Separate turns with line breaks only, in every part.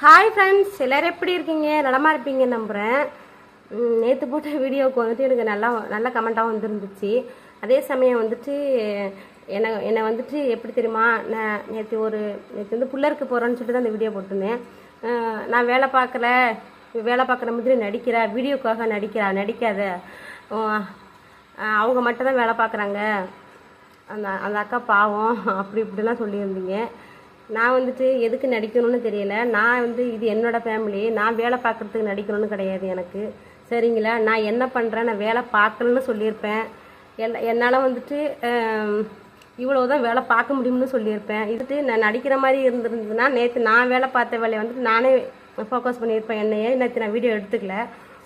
Hi friends எல்லோரும் எப்படி இருக்கீங்க? நலமாக இருப்பீங்க நம்புகிறேன் நேற்று போட்ட வீடியோவுக்கு வந்துட்டு எனக்கு நல்லா நல்ல கமெண்ட்டாக வந்துருந்துச்சு. அதே சமயம் வந்துட்டு என்னை என்னை வந்துட்டு எப்படி தெரியுமா நான் நேற்று ஒரு நேற்று வந்து புள்ளருக்கு போகிறேன்னு சொல்லிட்டு தான் அந்த வீடியோ போட்டிருந்தேன். நான் வேலை பார்க்கல. வேலை பார்க்குற மாதிரி நடிக்கிறா வீடியோக்காக நடிக்கிறா நடிக்காத. அவங்க மட்டும் தான் வேலை பார்க்குறாங்க. அந்த அந்த அக்கா பாவம் அப்படி இப்படிலாம் சொல்லியிருந்தீங்க. நான் வந்துட்டு எதுக்கு நடிக்கணும்னு தெரியல. நான் வந்து இது என்னோடய ஃபேமிலி நான் வேலை பார்க்குறதுக்கு நடிக்கணும்னு கிடையாது எனக்கு. சரிங்களா? நான் என்ன பண்ணுறேன் நான் வேலை பார்க்கலன்னு சொல்லியிருப்பேன். என் என்னால் வந்துட்டு இவ்வளோ தான் வேலை பார்க்க முடியும்னு சொல்லியிருப்பேன். இதுட்டு நான் நடிக்கிற மாதிரி இருந்திருந்ததுன்னா நேற்று நான் வேலை பார்த்த வேலையை வந்துட்டு நானே ஃபோக்கஸ் பண்ணியிருப்பேன். என்னையே நேற்று நான் வீடியோ எடுத்துக்கல.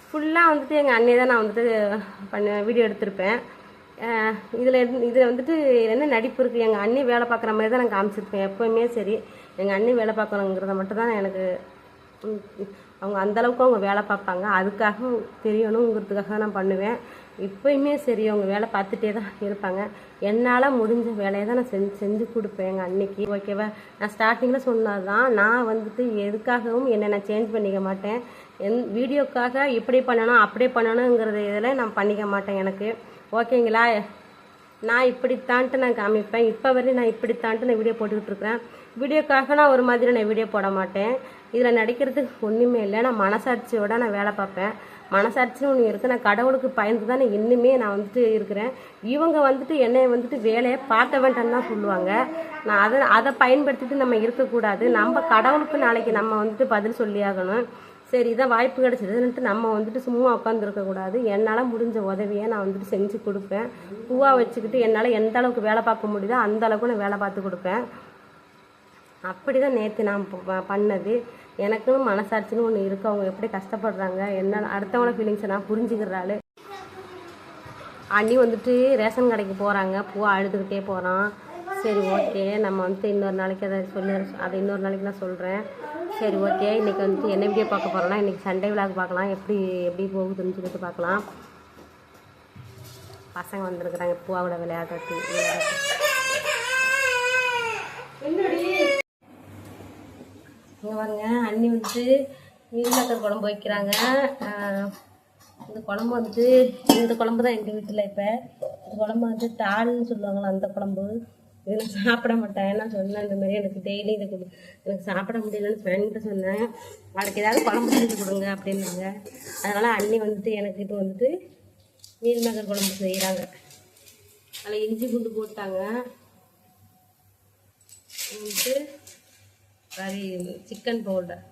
ஃபுல்லாக வந்துட்டு எங்கள் அண்ணையை தான் நான் வந்துட்டு பண்ண வீடியோ எடுத்திருப்பேன். இதில் இதில் வந்துட்டு என்ன நடிப்பு இருக்குது எங்கள் அண்ணி வேலை பார்க்குற மாதிரி தான் நான் காமிச்சிருப்பேன். எப்போயுமே சரி எங்கள் அண்ணி வேலை பார்க்கணுங்கிறத மட்டும் தான் எனக்கு அவங்க அந்தளவுக்கு அவங்க வேலை பார்ப்பாங்க. அதுக்காக தெரியணுங்கிறதுக்காக தான் நான் பண்ணுவேன். இப்போயுமே சரி அவங்க வேலை பார்த்துட்டே தான் இருப்பாங்க. என்னால் முடிஞ்ச வேலையை தான் நான் செஞ்சு செஞ்சு கொடுப்பேன் எங்கள் அன்னைக்கு. ஓகேவா? நான் ஸ்டார்டிங்கில் சொன்னது தான் நான் வந்துட்டு எதுக்காகவும் என்னை நான் சேஞ்ச் பண்ணிக்க மாட்டேன். என் வீடியோக்காக இப்படி பண்ணணும் அப்படியே பண்ணணுங்கிறது இதில் நான் பண்ணிக்க மாட்டேன் எனக்கு. ஓகேங்களா? நான் இப்படித்தான்ட்டு நான் காமிப்பேன். இப்போ வரையும் நான் இப்படித்தான்ட்டு நான் வீடியோ போட்டுக்கிட்டு இருக்கிறேன் வீடியோக்காக நான் ஒரு மாதிரி நான் வீடியோ போட மாட்டேன். இதில் நடிக்கிறதுக்கு ஒன்றுமே இல்லை. நான் மனசாட்சியோட நான் வேலை பார்ப்பேன். மனசாட்சின்னு ஒன்று இருக்குது நான் கடவுளுக்கு பயந்து தான் நான் இன்னுமே நான் வந்துட்டு இருக்கிறேன். இவங்க வந்துட்டு என்னை வந்துட்டு வேலையை பார்க்க வேண்டாம்னு தான் சொல்லுவாங்க. நான் அதை அதை பயன்படுத்திட்டு நம்ம இருக்கக்கூடாது. நம்ம கடவுளுக்கு நாளைக்கு நம்ம வந்துட்டு பதில் சொல்லியாகணும். சரி இதான் வாய்ப்பு கிடச்சிதுன்ட்டு நம்ம வந்துட்டு சும்மா உட்காந்துருக்கக்கூடாது என்னால் முடிஞ்ச உதவியை நான் வந்துட்டு செஞ்சு கொடுப்பேன். பூவாக வச்சுக்கிட்டு என்னால் எந்த அளவுக்கு வேலை பார்க்க முடியுதோ அந்த அளவுக்கு நான் வேலை பார்த்து கொடுப்பேன். அப்படி தான் நேற்று நான் பண்ணது. எனக்குன்னு மனசாட்சின்னு ஒன்று இருக்கு. அவங்க எப்படி கஷ்டப்படுறாங்க என்ன அடுத்தவங்கள ஃபீலிங்ஸை நான் புரிஞ்சுக்கிறாள் அண்ணி வந்துட்டு ரேஷன் கடைக்கு போகிறாங்க பூவை அழுதுகிட்டே போகிறான் சரி ஓகே. நம்ம வந்துட்டு இன்னொரு நாளைக்கு அதை சொல்லி அதை இன்னொரு நாளைக்கு நான் சொல்கிறேன் சரி ஓகே. இன்றைக்கி வந்துட்டு என்ன வீடியோ பார்க்க போகிறோம்னா இன்றைக்கி சண்டே விழாக்கு பார்க்கலாம். எப்படி எப்படி போகுதுன்னு சொல்லிட்டு பார்க்கலாம். பசங்க வந்துருக்குறாங்க பூவாவோட விளையாடுறது விளையாட்டு இங்கே வாங்க அண்ணி வந்துட்டு மீன்மக்கர் குழம்பு வைக்கிறாங்க. இந்த குழம்பு வந்துட்டு இந்த குழம்பு தான் எங்கள் வீட்டில் இப்போ. இந்த குழம்பு வந்து தாள்னு சொல்லுவாங்களா அந்த குழம்பு. இதில் சாப்பிட மாட்டேன் நான் சொன்னேன் இந்த மாதிரி எனக்கு டெய்லி இது கொடு. எனக்கு சாப்பிட முடியலன்னு ஃப்ரெண்ட்கிட்ட சொன்னேன். அவளுக்கு ஏதாவது குழம்பு செஞ்சு கொடுங்க அப்படின்னாங்க. அதனால் அண்ணி வந்துட்டு எனக்கு இப்போ வந்துட்டு நீர்மகர் குழம்பு செய்கிறாங்க அதில் இஞ்சி பூண்டு போட்டாங்க. வந்துட்டு கறி சிக்கன் பவுடர்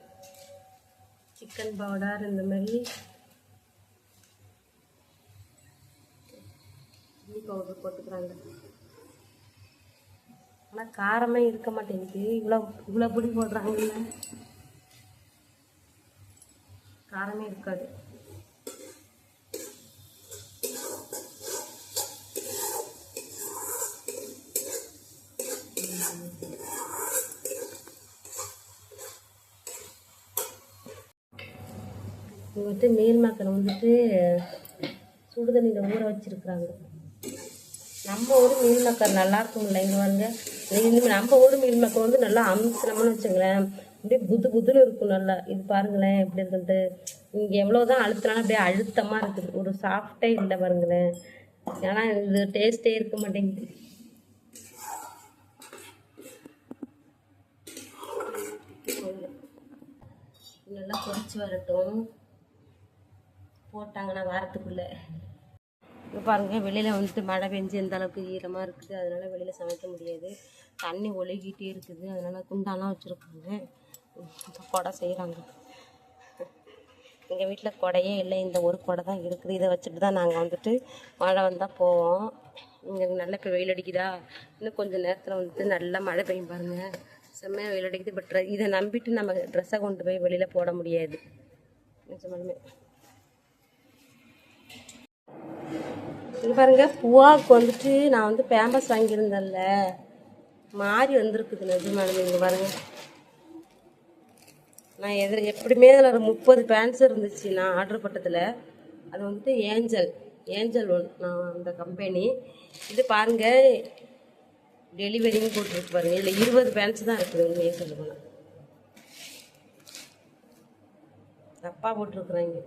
சிக்கன் பவுடர் இந்த மாதிரி பவுடர் போட்டுக்கிறாங்க. ஆனால் காரமே இருக்க மாட்டேங்குது இவ்வளோ இவ்வளோ பொடி போடுறாங்கல்ல. காரமே இருக்காது. இங்கே வந்துட்டு மேல் மக்கள் வந்துட்டு சுடு தண்ணியில் ஊற வச்சிருக்கிறாங்க. நம்ம ஊர் மீன் மக்கள் நல்லா இங்கே வந்து இனிமே நம்ம ஊர் மீன் மக்கள் வந்து நல்லா அமுத்துனோம்னு வச்சுங்களேன் அப்படியே புது புதுன்னு இருக்கும் நல்லா. இது பாருங்களேன் எப்படி இருக்குன்ட்டு இங்கே எவ்வளோதான் அழுத்தினாலும் அப்படியே அழுத்தமாக இருக்குது. ஒரு சாஃப்டே இல்லை பாருங்களேன். ஏன்னா இது டேஸ்ட்டே இருக்க மாட்டேங்குது. நல்லா குறைச்சி வரட்டும். போட்டாங்கன்னா வாரத்துக்குள்ளே. இப்போ பாருங்கள் வெளியில் வந்துட்டு மழை பெஞ்சு எந்த அளவுக்கு ஈரமாக இருக்குது. அதனால் வெளியில் சமைக்க முடியாது. தண்ணி ஒழுகிட்டே இருக்குது. அதனால் குண்டாலாம் வச்சுருக்காங்க. கொடை குடை செய்கிறாங்க எங்கள் வீட்டில் குடையே இல்லை. இந்த ஒரு கொடை தான் இருக்குது. இதை வச்சுட்டு தான் நாங்கள் வந்துட்டு மழை வந்தால் போவோம். இங்கே நல்லா இப்போ வெயில் அடிக்குதா? இன்னும் கொஞ்சம் நேரத்தில் வந்துட்டு நல்லா மழை பெய்யும் பாருங்கள் செம்மையாக வெயில் அடிக்குது. பட் இதை நம்பிட்டு நம்ம ட்ரெஸ்ஸை கொண்டு போய் வெளியில் போட முடியாது. நிஜமாலுமே. இது பாருங்கள் பூவாவுக்கு வந்துட்டு நான் வந்து பேம்பஸ் வாங்கியிருந்தேன்ல. மாறி வந்திருக்குது நிஜமாலுமே இங்கே பாருங்கள் நான் எதிர எப்படியுமே அதில் ஒரு முப்பது பேண்ட்ஸ் இருந்துச்சு நான் ஆர்டர் பட்டதில். அது வந்துட்டு ஏஞ்சல் ஏஞ்சல் ஒன் நான் அந்த கம்பெனி இது பாருங்கள் டெலிவரின்னு போட்டுருக்கு பாருங்கள் இதில் இருபது பேண்ட்ஸ் தான் இருக்குது உண்மையே சொல்லுவேன் தப்பாக போட்டிருக்குறாங்க.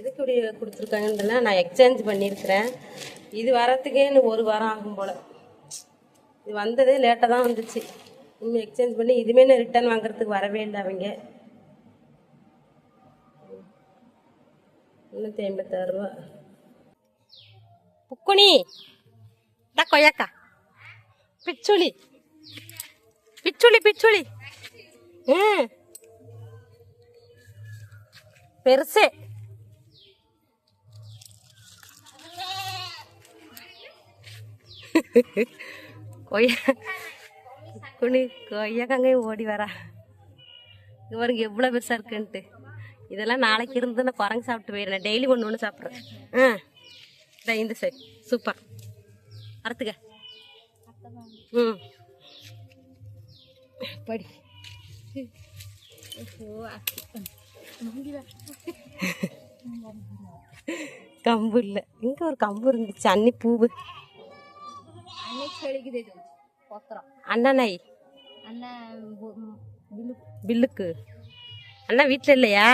எதுக்கு இப்படி கொடுத்துருக்காங்கன்றல நான் எக்ஸ்சேஞ்ச் பண்ணியிருக்கிறேன். இது வரத்துக்கே இன்னும் ஒரு வாரம் ஆகும் போல். இது வந்ததே லேட்டாக தான் வந்துச்சு. இன்னும் எக்ஸ்சேஞ்ச் பண்ணி இதுவுமே நான் ரிட்டர்ன் வாங்குறதுக்கு வரவே இல்லை அவங்க முந்நூற்றி ஐம்பத்தாறு ரூபா. புக்குனி தா கொய்யாக்கா. பிச்சுளி பிச்சுளி பிச்சுளி ம். பெருசே. கொய்யா குனி கொய்யாக்காங்க ஓடி வரா. இங்கே பாருங்க எவ்வளோ பெருசாக இருக்குன்ட்டு. இதெல்லாம் நாளைக்கு இருந்து நான் குரங்கு சாப்பிட்டு போயிடுறேன். டெய்லி ஒன்று ஒன்று சாப்பிட்றேன். ஆ இந்த சைடு சூப்பர். அறுத்துக்க. ம். படி. கம்பு இல்லை. இங்கே ஒரு கம்பு இருந்துச்சு. அன்னி பூவு.
ଛେଳିକି ଦେଇ ଦେଉଛି
ପତ୍ର
அண்ணா நாய் அண்ணா பில்லு
பில்லுக்கு அண்ணா வீட்டில் இல்லையா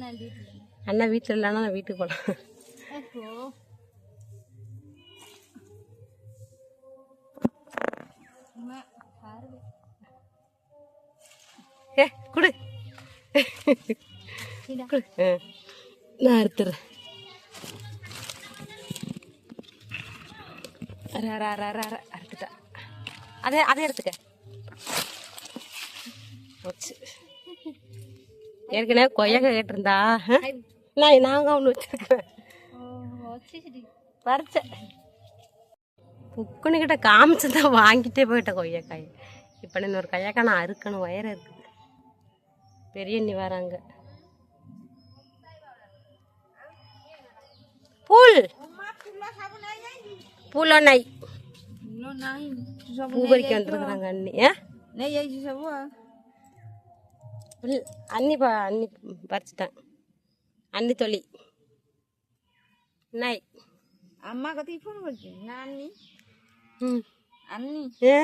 நான் வீட்டில்
அண்ணா வீட்டில் இல்லைன்னா நான் வீட்டுக்கு போனேன்
ஏப்போ அம்மா
ஏ குடு நான் அறுத்துறேன் அறுத்துட்டா. அதே அதே எடுத்துக்க. போச்சு. ஏற்கனவே கொய்யக்க கேட்டிருந்தா. நான் நாங்கள் ஒன்று வச்சிருக்கேன். பறிச்சேன் புக்குன்னு கிட்ட காமிச்சு தான் வாங்கிட்டே போயிட்டேன் கொய்யாக்காய். இப்போ நான் இன்னொரு கையாக்காய் நான் அறுக்கணும். வயர் இருக்கு பெரிய அண்ணி வராங்க. புல். புல நாய் பூ பறிக்க வந்துருக்குறாங்க அண்ணி அண்ணி பா அண்ணி பறிச்சிட்டான் அண்ணி தொழி நாய்
அம்மா கத்தி ஃபோன் பறிச்சு நான்
அண்ணி
அண்ணி
ஏ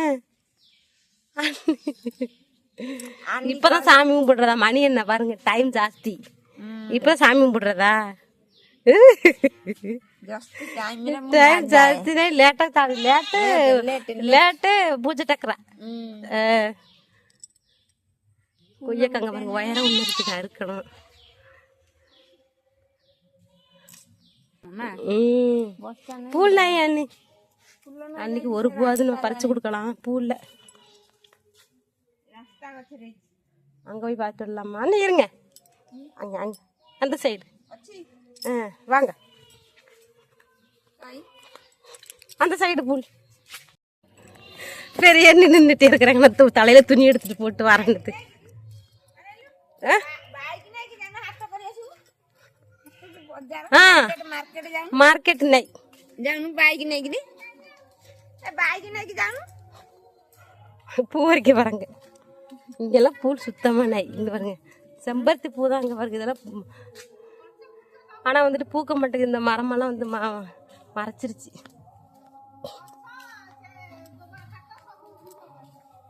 இப்பதான் சாமி கும்பிடுறதா மணி என்ன பாருங்க டைம் ஜாஸ்தி இப்பதான் சாமி கும்பிடுறதா ಟೈಮ್ ಜಾಸ್ತಿನೇ ಲೇಟ್ ಆಗ್ತಾಳೆ ಲೇಟ್ ಲೇಟ್ ಬೂಜ ಟಕ್ರ கொய்யக்கு பாருங்க ஒயரம் உள்ள இருக்குதா இருக்கணும் பூ இல்லை அண்ணி அன்னைக்கு ஒரு பூவாவது நம்ம பறிச்சு கொடுக்கலாம் பூ இல்லை அங்கே போய் பார்த்துடலாமா அண்ணன் இருங்க அங்கே அங்கே அந்த சைடு வாங்க அந்த சைடு பூல் பெரிய எண்ணி நின்றுட்டு இருக்கிறாங்க நான் து- தலையில துணி எடுத்துட்டு போட்டு வரேன்னுட்டு ஆ? ஆ
మార్కెట్
மார்க்கெட் நை
జాను బైక్ నెగిని బైక్ నెగి జాను
பூ வரைக்கும் பாருங்க இங்கெல்லாம் பூ சுத்தமாக நை இங்கே பாருங்க செம்பருத்தி பூ தான் இங்கே பாருங்க இதெல்லாம் பூ- ஆனா வந்துட்டு பூக்க மாட்டேங்குது இந்த மரமெல்லாம் வந்து ம மறைச்சிருச்சு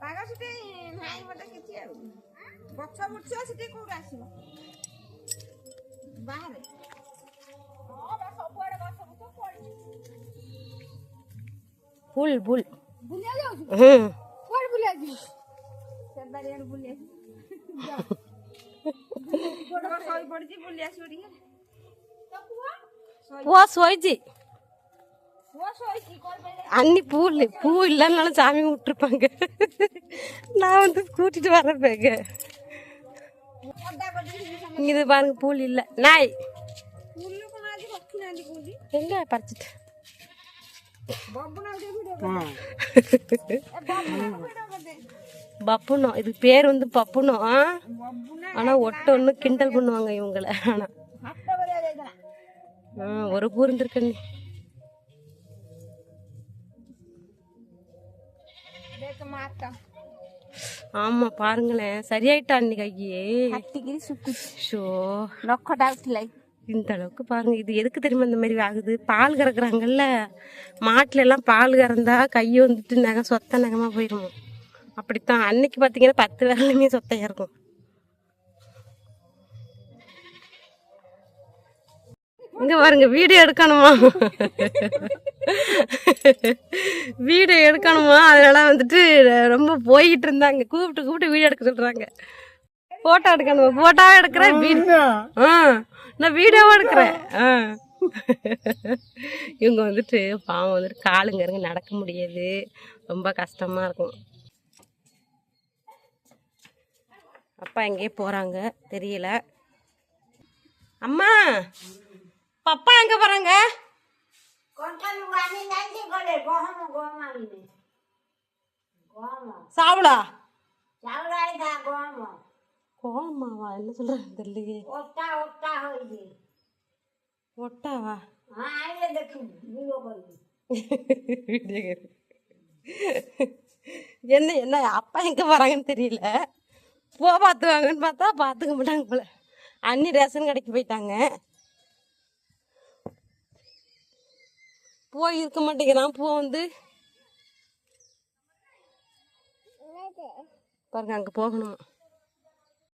ପାଗ ସେଠି ନାହିଁ ବୋଧେ କିଛି ଆଉ ଗଛ ବୁଛ ସେଠି କୋଉଠୁ ଆସିବ ବାହାରେ ହଁ ବା ସବୁଆଡେ ଗଛ ବୁଛ ପଡିଛି
புல் புல்
ବୁଲିବାକୁ ଯାଉଛୁ
ம்
କୁଆଡେ ବୁଲିବାକୁ ଯିବୁ ସେ ବାରିଆଡେ ବୁଲି ଆସିବୁ ଗୋଡ ଶୋଇ ପଡିଛି ବୁଲି ଆସିବ ଟିକେ ତୋ ପୁଅ பூ போயிடுச்சு
அன்னி பூ இல்லை பூ இல்லைன்னாலும் சாமி விட்டுருப்பாங்க நான் வந்து கூட்டிட்டு வர்றப்பேங்க இது பாருங்க பூல் இல்லை. நாய். எங்க பறிச்சிட்டு? பப்புனோ இதுக்கு பேர் வந்து பப்புனோ ஆனா ஒட்டு ஒன்று கிண்டல் பண்ணுவாங்க இவங்களை ஆனா. ஒரு பூ
இருந்திருக்குங்க
ஆமா பாருங்களேன். சரியாயிட்டா
இன்னைக்கு
ஷோ.
நொக்கடா
இந்த அளவுக்கு பாருங்க இது எதுக்கு தெரியுமா இந்த மாதிரி ஆகுது? பால் கறக்குறாங்கல்ல. மாட்டுல எல்லாம் பால் கறந்தா கையை வந்துட்டு நகை சொத்த நகமா போயிடும் அப்படித்தான். அன்னைக்கு பார்த்தீங்கன்னா பத்து விரலுமே சொத்தையா இருக்கும். இங்க பாருங்க வீடியோ எடுக்கணுமா? வீடியோ எடுக்கணுமா? அதனால வந்துட்டு ரொம்ப போய்கிட்டு இருந்தாங்க. கூப்பிட்டு கூப்பிட்டு வீடியோ எடுக்க சொல்றாங்க. போட்டோ எடுக்கணுமா? போட்டோவே எடுக்கிறேன் வீடியோ ஆ நான் வீடியோவும் எடுக்கிறேன். ஆ. இவங்க வந்துட்டு பாவம் வந்துட்டு காலுங்க இருங்க நடக்க முடியாது. ரொம்ப கஷ்டமா இருக்கும். அப்பா எங்கேயே போறாங்க. தெரியல. அம்மா!
Goham ini. Goham.
சாவலா. கோமாவா என்ன சொல்றாங்க தெரியலையே. ஒட்டாவா. என்ன என்ன அப்பா எங்க போறாங்கன்னு தெரியல போ பார்த்துவாங்கன்னு பார்த்தா பார்த்துக்க மாட்டாங்க போல அண்ணி ரேஷன் கடைக்கு போயிட்டாங்க போய் இருக்க மாட்டேங்கிறான் போ வந்து. பாருங்க அங்க போகணும்.